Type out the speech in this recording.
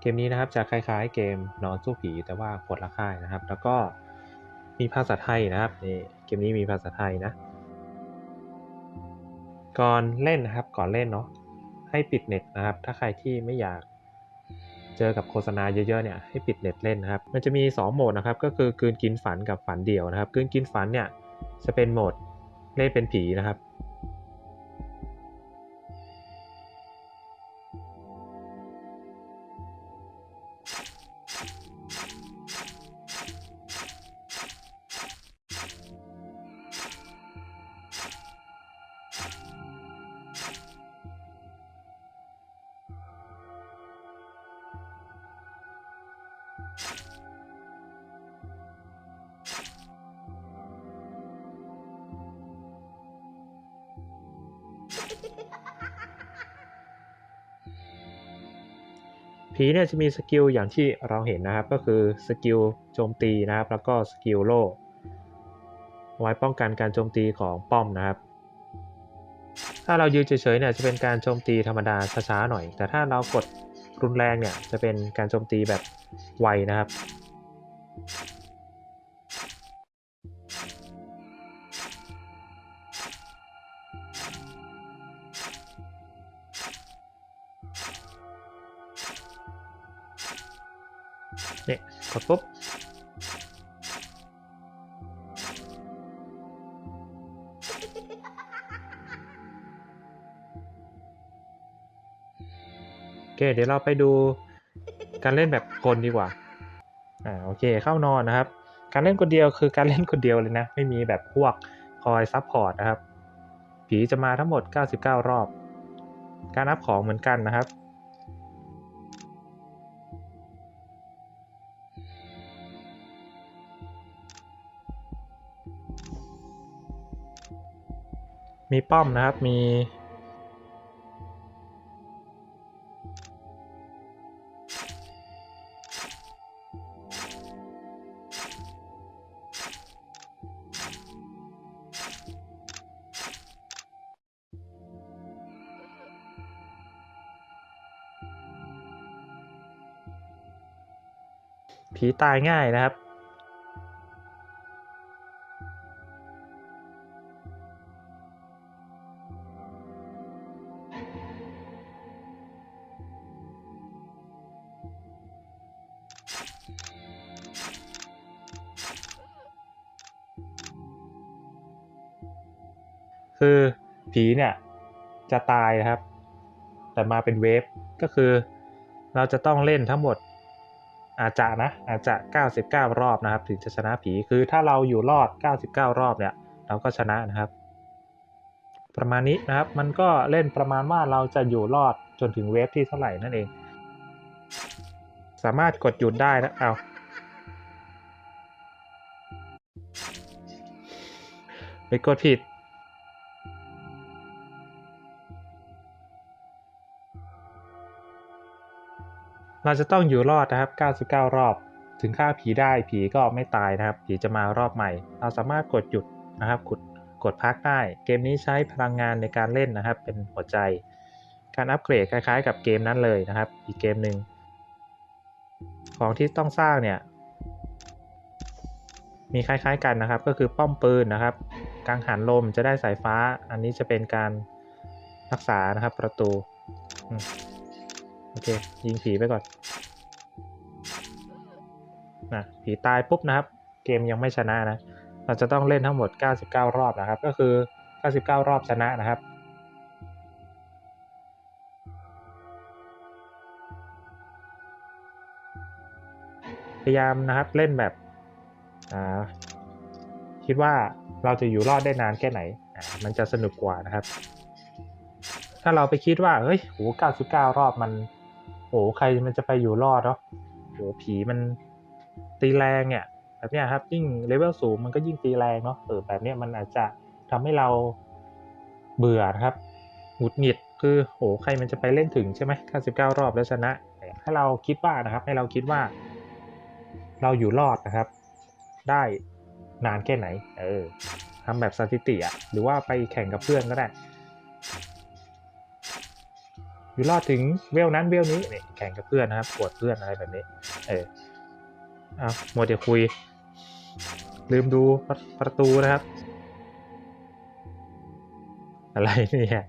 เกมนี้นะครับจะคล้ายๆ เกมนอนสู้ผีแต่ว่าคนละค่ายนะครับ แล้วก็มีภาษาไทยนะครับนี่เกมนี้มีภาษาไทยนะ ก่อนเล่นนะครับก่อนเล่นเนาะให้ปิดเน็ตนะครับ ถ้าใครที่ไม่อยากเจอกับโฆษณาเยอะๆเนี่ยให้ปิดเน็ตเล่นนะครับ มันจะมี 2 โหมดนะครับ ก็คือกืนกินฝันกับฝันเดี่ยวนะครับกืนกินฝันเนี่ยจะเป็นโหมดเล่นเป็นผีนะครับ ผีเนี่ยจะมีสกิลอย่างที่เราเห็นนะครับ ก็คือสกิลโจมตีนะครับ แล้วก็สกิลโล่ไว้ป้องกันการโจมตีของป้อมนะครับ ถ้าเรายืนเฉยๆเนี่ยจะเป็นการโจมตีธรรมดาช้าๆหน่อย แต่ถ้าเรากดรุนแรงเนี่ยจะเป็นการโจมตีแบบไวนะครับ นี่กดปุ๊บโอเคเดี๋ยวเราไปดูการเล่นแบบคนดีกว่า อ่าโอเคเข้านอนนะครับ การเล่นคนเดียวคือการเล่นคนเดียวเลยนะ ไม่มีแบบพวกคอยซับพอร์ตนะครับ ผีจะมาทั้งหมด 99 รอบ การนับของเหมือนกันนะครับ มีป้อมนะครับ มี ผีตายง่ายนะครับ คือผีเนี่ยจะตายนะครับ แต่มาเป็นเวฟก็คือเราจะต้องเล่นทั้งหมดอาจจะนะอาจจะ 99 รอบนะครับ ถึงจะชนะผีคือถ้าเราอยู่รอด 99 รอบเนี่ย เราก็ชนะนะครับ ประมาณนี้นะครับมันก็เล่นประมาณว่าเราจะอยู่รอดจนถึงเวฟที่เท่าไหร่นั่นเอง สามารถกดหยุดได้นะเอาไปกดผิด เราจะต้องอยู่รอดนะครับ 99 รอบ ถึงฆ่าผีได้ผีก็ไม่ตายนะครับ ผีจะมารอบใหม่ เราสามารถกดหยุดนะครับกดกดพักได้ เกมนี้ใช้พลังงานในการเล่นนะครับ เป็นหัวใจ การอัปเกรดคล้ายๆ กับเกมนั้นเลยนะครับ อีกเกมหนึ่งของที่ต้องสร้างเนี่ย มีคล้ายๆกันนะครับ ก็คือป้อมปืนนะครับกังหันลมจะได้สายฟ้า อันนี้จะเป็นการรักษานะครับประตู โอเค ยิงผีไปก่อนนะผีตายปุ๊บนะครับ เกมยังไม่ชนะนะ เราจะต้องเล่นทั้งหมด 99 รอบนะครับ ก็คือ 99 รอบชนะนะครับพยายามนะครับเล่นแบบอ่าคิดว่าเราจะอยู่รอดได้นานแค่ไหน มันจะสนุกกว่านะครับ ถ้าเราไปคิดว่า เฮ้ยโห99 รอบมัน โอ้ใครมันจะไปอยู่รอดเนาะโอ้ผีมันตีแรงเนี่ยแบบเนี้ยครับยิ่งเลเวลสูงมันก็ยิ่งตีแรงเนาะเออแบบเนี้ยมันอาจจะทำให้เราเบื่อนะครับหงุดหงิดคือโหใครมันจะไปเล่นถึงใช่ไหม99รอบแล้วชนะให้เราคิดว่านะครับ ให้เราคิดว่า เราอยู่รอดนะครับ ได้นานแค่ไหน เออทำแบบสถิติอะหรือว่าไปแข่งกับเพื่อนก็ได้ อยู่รอดถึงเวลนั้นเวลนี้นี่แข่งกับเพื่อนนะครับปวดเพื่อนอะไรแบบนี้ เออเอาโมเดี๋ยวคุย ลืมดูประประตูนะครับ อะไรเนี่ย